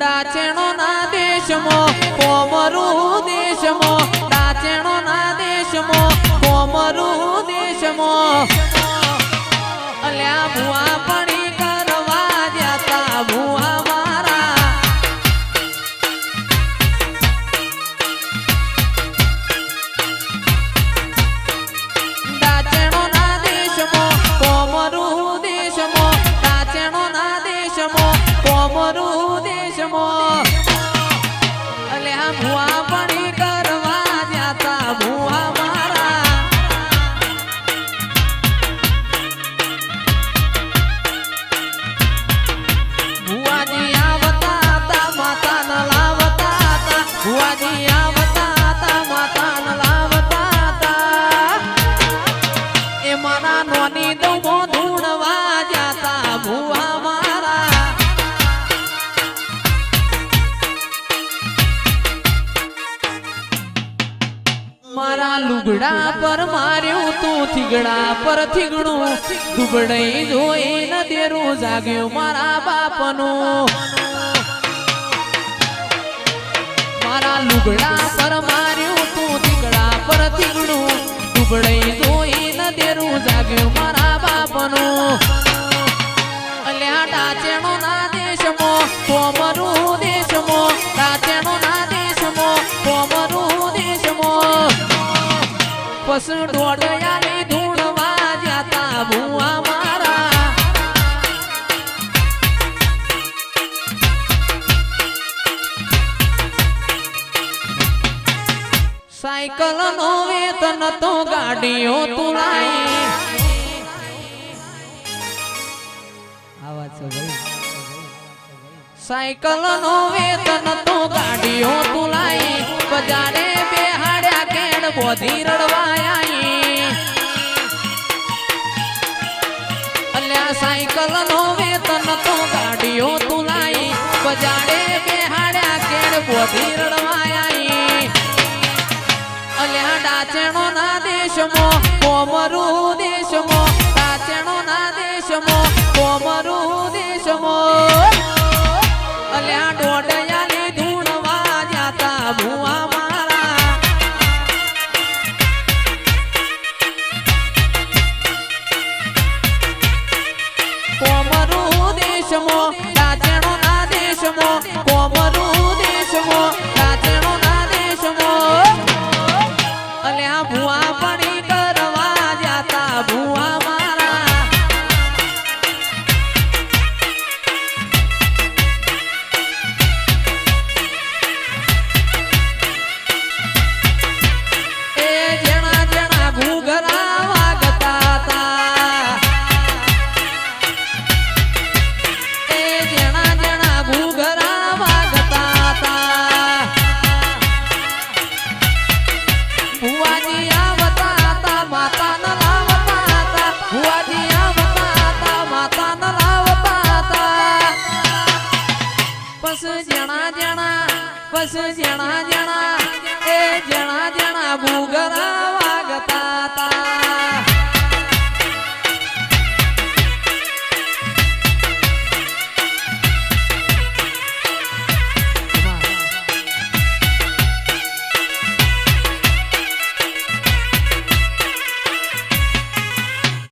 ડાચેણો ના દેશમાં ભુવાજી આવતા હતા માતા ન લાવતા હતા. ભુવાજી મારા લુગડા પર માર્યું તું થીગડા પર થીગડું દુબડાઈ જોઈ ન દેરું જાગ્યો મારા બાપનું. મારા લુગડા પર માર્યું તું થીગડા પર થીગડું દુબડઈ જોઈ ન દેરું જાગ્યો મારા બાપનું. પસ જાતા ભુવા મારા. સાયકલ નો વેતન તો ગાડીઓ તુલાઈ આવાજ છે ભાઈ સાયકલ નો વેતન તો ગાડીઓ તુલાઈ બજારે બેહાડ્યા કેડ બોધી રડવાયા. અલ્યા સાયકલ નો વેતન તો ગાડીઓ તુલાઈ બજારે બેહાડ્યા કેળ બોધી રડવાયાઈ. અલ્યા ડાચણો ના દેશમો, કોમરું દેશમો દેશમો ડાચેણો ના દેશમો કોમરું પસ જણા જણા પશુ જણા જણા એ જણા જણા ભૂગરા